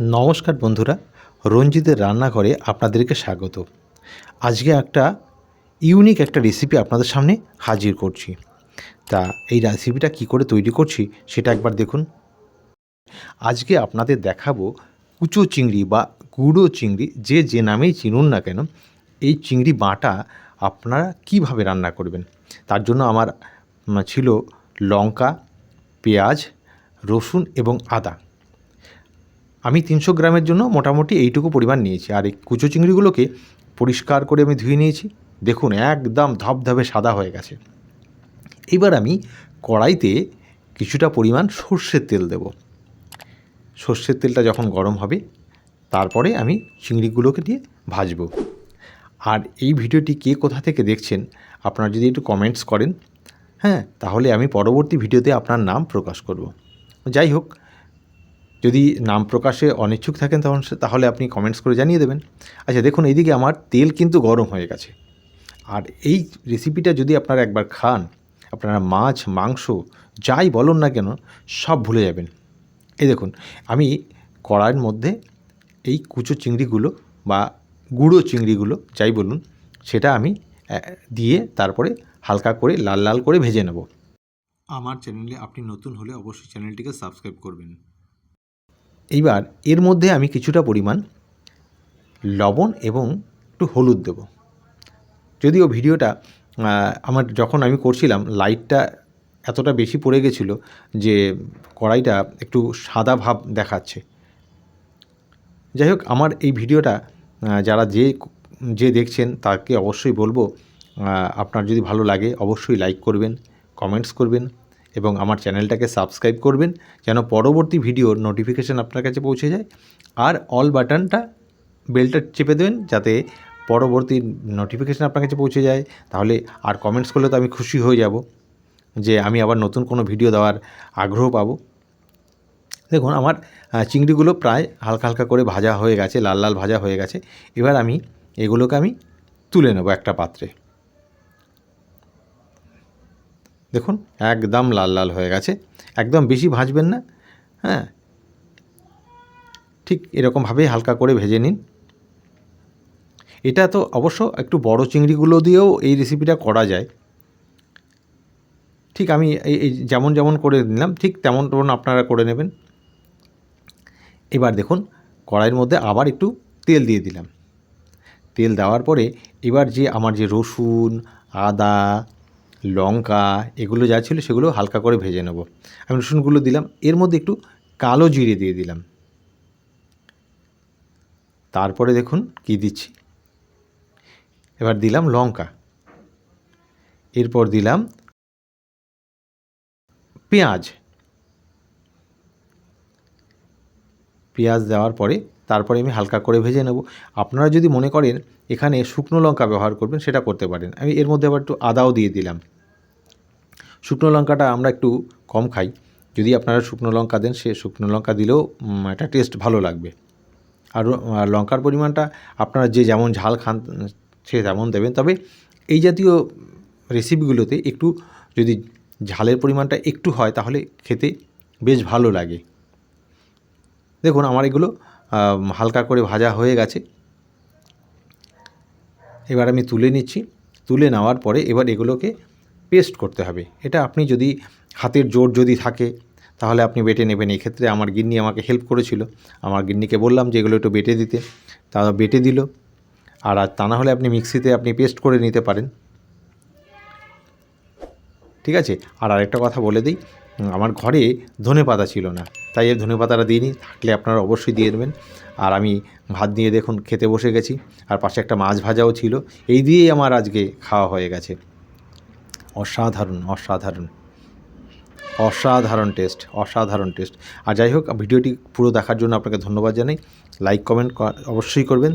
নমস্কার বন্ধুরা, রঞ্জিতের রান্নাঘরে আপনাদেরকে স্বাগত। আজকে একটা ইউনিক একটা রেসিপি আপনাদের সামনে হাজির করছি। তা এই রেসিপিটা কি করে তৈরি করছি সেটা একবার দেখুন। আজকে আপনাদের দেখাবো কুচো চিংড়ি বা গুঁড়ো চিংড়ি, যে যে নামেই চিনুন না কেন, এই চিংড়ি বাটা আপনারা কীভাবে রান্না করবেন? তার জন্য আমার ছিল লঙ্কা, পেঁয়াজ, রসুন এবং আদা। আমি তিনশো গ্রামের জন্য মোটামুটি এইটুকু পরিমাণ নিয়েছি। আর এই কুচো চিংড়িগুলোকে পরিষ্কার করে আমি ধুয়ে নিয়েছি। দেখুন, একদম ধবধবে সাদা হয়ে গেছে। এবার আমি কড়াইতে কিছুটা পরিমাণ সর্ষের তেল দেব। সর্ষের তেলটা যখন গরম হবে, তারপরে আমি চিংড়িগুলোকে দিয়ে ভাজবো। আর এই ভিডিওটি কে কোথা থেকে দেখছেন, আপনারা যদি একটু কমেন্টস করেন হ্যাঁ তাহলে আমি পরবর্তী ভিডিওতে আপনার নাম প্রকাশ করব। যাই হোক যদি নাম প্রকাশে অনিচ্ছুক থাকেন তখন তাহলে আপনি কমেন্টস করে জানিয়ে দেবেন। আচ্ছা দেখুন, এইদিকে আমার তেল কিন্তু গরম হয়ে গেছে। আর এই রেসিপিটা যদি আপনারা একবার খান, আপনারা মাছ, মাংস, যাই বলুন না কেন, সব ভুলে যাবেন। এই দেখুন, আমি কড়াইয়ের মধ্যে এই কুচো চিংড়িগুলো বা গুঁড়ো চিংড়িগুলো, যাই বলুন, সেটা আমি দিয়ে তারপরে হালকা করে লাল লাল করে ভেজে নেব। আমার চ্যানেলে আপনি নতুন হলে অবশ্যই চ্যানেলটিকে সাবস্ক্রাইব করবেন। এইবার এর মধ্যে আমি কিছুটা পরিমাণ লবণ এবং একটু হলুদ দেব। যদিও ভিডিওটা আমার যখন আমি করছিলাম, লাইটটা এতটা বেশি পড়ে গেছিল যে কড়াইটা একটু সাদা ভাব দেখাচ্ছে। যাই হোক, আমার এই ভিডিওটা যারা যে যে দেখছেন তাকে অবশ্যই বলব আপনার যদি ভালো লাগে অবশ্যই লাইক করবেন, কমেন্টস করবেন। এবং আমার চ্যানেলটাকে সাবস্ক্রাইব করবেন যেন পরবর্তী ভিডিওর নোটিফিকেশান আপনার কাছে পৌঁছে যায়। আর অল বাটনটা বেলটা চেপে দেবেন যাতে পরবর্তী নোটিফিকেশান আপনার কাছে পৌঁছে যায়। তাহলে আর কমেন্টস করলে তো আমি খুশি হয়ে যাব যে আমি আবার নতুন কোনো ভিডিও দেওয়ার আগ্রহ পাবো। দেখুন আমার চিংড়িগুলো প্রায় হালকা হালকা করে ভাজা হয়ে গেছে, লাল লাল ভাজা হয়ে গেছে। এবার আমি এগুলোকে আমি তুলে নেব একটা পাত্রে। দেখুন, একদম লাল লাল হয়ে গেছে। একদম বেশি ভাজবেন না। হ্যাঁ। ঠিক এরকমভাবেই হালকা করে ভেজে নিন। এটা তো অবশ্য একটু বড় চিংড়িগুলো দিয়েও এই রেসিপিটা করা যায়। ঠিক আমি এই যেমন যেমন করে নিলাম, ঠিক তেমন তেমন আপনারা করে নেবেন। এবার দেখুন, কড়াইয়ের মধ্যে আবার একটু তেল দিয়ে দিলাম। তেল দেওয়ার পরে এবার যে আমার যে রসুন, আদা লঙ্কা, এগুলো যা ছিল সেগুলো হালকা করে ভেজে নেব। আমি রসুনগুলো দিলাম, এর মধ্যে একটু কালো জিরে দিয়ে দিলাম। তারপরে দেখুন কি দিচ্ছি। এবার দিলাম লঙ্কা। এরপর দিলাম পেঁয়াজ। পেঁয়াজ দেওয়ার পরে তারপরে আমি হালকা করে ভেজে নেব। আপনারা যদি মনে করেন এখানে শুকনো লঙ্কা ব্যবহার করবেন, সেটা করতে পারেন। আমি এর মধ্যে আবার একটু আদাও দিয়ে দিলাম। শুকনো লঙ্কাটা আমরা একটু কম খাই। যদি আপনারা শুকনো লঙ্কা দেন, সে শুকনো লঙ্কা দিলেও একটা টেস্ট ভালো লাগবে। আর লঙ্কার পরিমাণটা আপনারা যে যেমন ঝাল খান, সে তেমন দেবেন। তবে এই জাতীয় রেসিপিগুলোতে একটু যদি ঝালের পরিমাণটা একটু হয়, তাহলে খেতে বেশ ভালো লাগে। দেখুন, আমার এগুলো হালকা করে ভাজা হয়ে গেছে। এবার আমি তুলে নিচ্ছি। তুলে নেওয়ার পরে এবার এগুলোকে পেস্ট করতে হবে। এটা আপনি যদি হাতের জোর যদি থাকে, তাহলে আপনি বেটে নেবেন। এক্ষেত্রে আমার গিন্নি আমাকে হেল্প করেছিল। আমার গিন্নিকে বললাম যে এগুলো একটু বেটে দিতে। তারা বেটে দিল। আর আর তা না হলে আপনি মিক্সিতে আপনি পেস্ট করে নিতে পারেন। ঠিক আছে? আর আরেকটা কথা বলে দিই। আমার ঘরে ধনে পাতা ছিল না, তাই এই ধনে পাতাটা দিইনি, থাকলে আপনারা অবশ্যই দিয়ে দেবেন। আর আমি ভাত দিয়ে দেখুন, খেতে বসে গেছি, আর পাশে একটা মাছ ভাজাও ছিল, এই দিয়েই আমার আজকে খাওয়া হয়ে গেছে। অসাধারণ অসাধারণ। অসাধারণ টেস্ট অসাধারণ টেস্ট। আর যাই হোক, ভিডিওটি পুরো দেখার জন্য আপনাকে ধন্যবাদ জানাই। লাইক, কমেন্ট অবশ্যই করবেন।